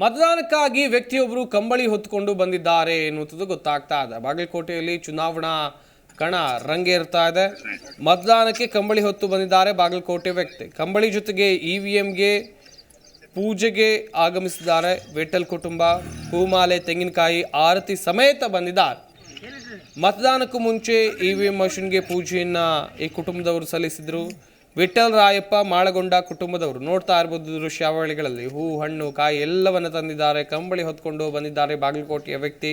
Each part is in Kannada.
ಮತದಾನಕ್ಕಾಗಿ ವ್ಯಕ್ತಿಯೊಬ್ಬರು ಕಂಬಳಿ ಹೊತ್ತುಕೊಂಡು ಬಂದಿದ್ದಾರೆ ಎನ್ನುವಂಥದ್ದು ಗೊತ್ತಾಗ್ತಾ ಇದೆ. ಬಾಗಲಕೋಟೆಯಲ್ಲಿ ಚುನಾವಣಾ ಕಣ ರಂಗೇರ್ತಾ ಇದೆ. ಮತದಾನಕ್ಕೆ ಕಂಬಳಿ ಹೊತ್ತು ಬಂದಿದ್ದಾರೆ ಬಾಗಲಕೋಟೆ ವ್ಯಕ್ತಿ. ಕಂಬಳಿ ಜೊತೆಗೆ ಇ ವಿ ಎಂಗೆ ಪೂಜೆಗೆ ಆಗಮಿಸಿದ್ದಾರೆ. ವೇಟಲ್ ಕುಟುಂಬ, ಹೂಮಾಲೆ, ತೆಂಗಿನಕಾಯಿ, ಆರತಿ ಸಮೇತ ಬಂದಿದ್ದಾರೆ. ಮತದಾನಕ್ಕೂ ಮುಂಚೆ ಇ ವಿ ಎಂ ಮಷಿನ್ಗೆ ಪೂಜೆಯನ್ನು ಈ ಕುಟುಂಬದವರು ಸಲ್ಲಿಸಿದ್ರು. ವಿಠಲ್ ರಾಯಪ್ಪ ಮಾಳಗೊಂಡ ಕುಟುಂಬದವರು ನೋಡ್ತಾ ಇರ್ಬೋದು ದೃಶ್ಯಾವಳಿಗಳಲ್ಲಿ ಹೂ, ಹಣ್ಣು, ಕಾಯಿ ಎಲ್ಲವನ್ನು ತಂದಿದ್ದಾರೆ. ಕಂಬಳಿ ಹೊತ್ಕೊಂಡು ಬಂದಿದ್ದಾರೆ ಬಾಗಲಕೋಟೆಯ ವ್ಯಕ್ತಿ.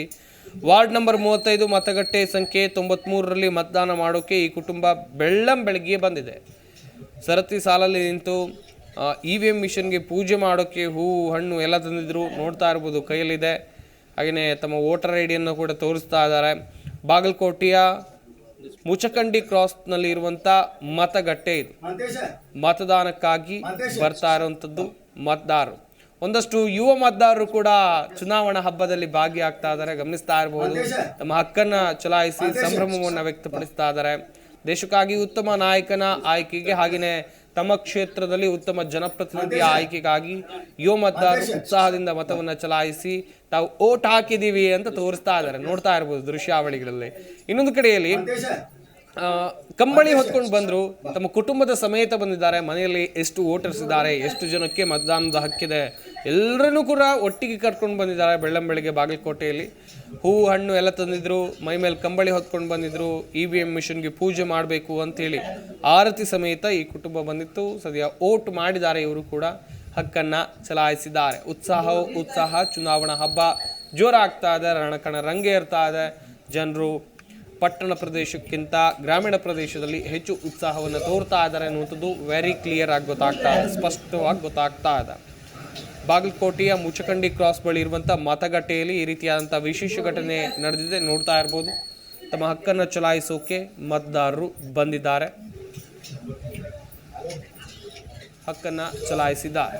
ವಾರ್ಡ್ ನಂಬರ್ ಮೂವತ್ತೈದು ಮತಗಟ್ಟೆ ಸಂಖ್ಯೆ ತೊಂಬತ್ಮೂರರಲ್ಲಿ ಮತದಾನ ಮಾಡೋಕೆ ಈ ಕುಟುಂಬ ಬೆಳ್ಳಂ ಬೆಳಗ್ಗೆ ಬಂದಿದೆ. ಸರತಿ ಸಾಲಲ್ಲಿ ನಿಂತು ಇ ವಿ ಎಂ ಮಿಷನ್ಗೆ ಪೂಜೆ ಮಾಡೋಕ್ಕೆ ಹೂ, ಹಣ್ಣು ಎಲ್ಲ ತಂದಿದ್ರು. ನೋಡ್ತಾ ಇರ್ಬೋದು ಕೈಯಲ್ಲಿದೆ. ಹಾಗೆಯೇ ತಮ್ಮ ವೋಟರ್ ಐ ಡಿಯನ್ನು ಕೂಡ ತೋರಿಸ್ತಾ ಇದ್ದಾರೆ. ಬಾಗಲಕೋಟೆಯ ಮುಚಕಂಡಿ ಕ್ರಾಸ್ನಲ್ಲಿ ಇರುವಂತ ಮತಗಟ್ಟೆ ಇದು. ಮತದಾನಕ್ಕಾಗಿ ಬರ್ತಾ ಇರುವಂಥದ್ದು ಮತದಾರರು. ಒಂದಷ್ಟು ಯುವ ಮತದಾರರು ಕೂಡ ಚುನಾವಣಾ ಹಬ್ಬದಲ್ಲಿ ಭಾಗಿಯಾಗ್ತಾ ಇದ್ದಾರೆ. ಗಮನಿಸ್ತಾ ಇರಬಹುದು. ತಮ್ಮ ಹಕ್ಕನ್ನ ಚಲಾಯಿಸಿ ಸಂಭ್ರಮವನ್ನು ವ್ಯಕ್ತಪಡಿಸ್ತಾ ಇದ್ದಾರೆ. ದೇಶಕ್ಕಾಗಿ ಉತ್ತಮ ನಾಯಕನ ಆಯ್ಕೆಗೆ ಹಾಗೆಯೇ ತಮ್ಮ ಕ್ಷೇತ್ರದಲ್ಲಿ ಉತ್ತಮ ಜನಪ್ರತಿನಿಧಿಯ ಆಯ್ಕೆಗಾಗಿ ಯುವ ಮತದಾರರು ಉತ್ಸಾಹದಿಂದ ಮತವನ್ನು ಚಲಾಯಿಸಿ ತಾವು ಓಟ್ ಹಾಕಿದೀವಿ ಅಂತ ತೋರಿಸ್ತಾ ಇದ್ದಾರೆ. ನೋಡ್ತಾ ಇರ್ಬೋದು ದೃಶ್ಯಾವಳಿಗಳಲ್ಲಿ. ಇನ್ನೊಂದು ಕಡೆಯಲ್ಲಿ ಕಂಬಳಿ ಹೊತ್ಕೊಂಡು ಬಂದರು, ತಮ್ಮ ಕುಟುಂಬದ ಸಮೇತ ಬಂದಿದ್ದಾರೆ, ಮನೆಯಲ್ಲಿ ಎಷ್ಟು ವೋಟರ್ಸ್ ಇದ್ದಾರೆ ಎಷ್ಟು ಜನಕ್ಕೆ ಮತದಾನದ ಹಕ್ಕಿದೆ ಎಲ್ಲರನ್ನೂ ಕೂಡ ಒಟ್ಟಿಗೆ ಕರ್ಕೊಂಡು ಬಂದಿದ್ದಾರೆ ಬೆಳ್ಳಂ ಬೆಳಗ್ಗೆ ಬಾಗಲಕೋಟೆಯಲ್ಲಿ. ಹೂವು ಹಣ್ಣು ಎಲ್ಲ ತಂದಿದ್ರು, ಮೈ ಮೇಲೆ ಕಂಬಳಿ ಹೊತ್ಕೊಂಡು ಬಂದಿದ್ರು, ಇ ವಿ ಎಂ ಮಿಷನ್ಗೆ ಪೂಜೆ ಮಾಡಬೇಕು ಅಂತೇಳಿ ಆರತಿ ಸಮೇತ ಈ ಕುಟುಂಬ ಬಂದಿತ್ತು. ಸದ್ಯ ಓಟ್ ಮಾಡಿದ್ದಾರೆ ಇವರು ಕೂಡ, ಹಕ್ಕನ್ನು ಚಲಾಯಿಸಿದ್ದಾರೆ. ಉತ್ಸಾಹ ಉತ್ಸಾಹ, ಚುನಾವಣಾ ಹಬ್ಬ ಜೋರಾಗ್ತಾ ಇದೆ, ರಣಕಣ ರಂಗೇರ್ತಾ ಇದೆ, ಜನರು ಪಟ್ಟಣ ಪ್ರದೇಶಕ್ಕಿಂತ ಗ್ರಾಮೀಣ ಪ್ರದೇಶದಲ್ಲಿ ಹೆಚ್ಚು ಉತ್ಸಾಹವನ್ನು ತೋರ್ತಾ ಇದ್ದಾರೆ ಅನ್ನುವಂಥದ್ದು ವೆರಿ ಕ್ಲಿಯರ್ ಆಗಿ ಗೊತ್ತಾಗ್ತಾ ಇದೆ, ಸ್ಪಷ್ಟವಾಗಿ ಗೊತ್ತಾಗ್ತಾ ಇದೆ. ಬಾಗಲಕೋಟೆಯ ಮುಚಕಂಡಿ ಕ್ರಾಸ್ ಬಳಿ ಇರುವಂಥ ಮತಗಟ್ಟೆಯಲ್ಲಿ ಈ ರೀತಿಯಾದಂಥ ವಿಶೇಷ ಘಟನೆ ನಡೆದಿದೆ, ನೋಡ್ತಾ ಇರ್ಬೋದು. ತಮ್ಮ ಹಕ್ಕನ್ನು ಚಲಾಯಿಸೋಕೆ ಮತದಾರರು ಬಂದಿದ್ದಾರೆ. ಹಕ್ಕನ್ನು ಚಲಾಯಿಸಿದ್ದಾರೆ.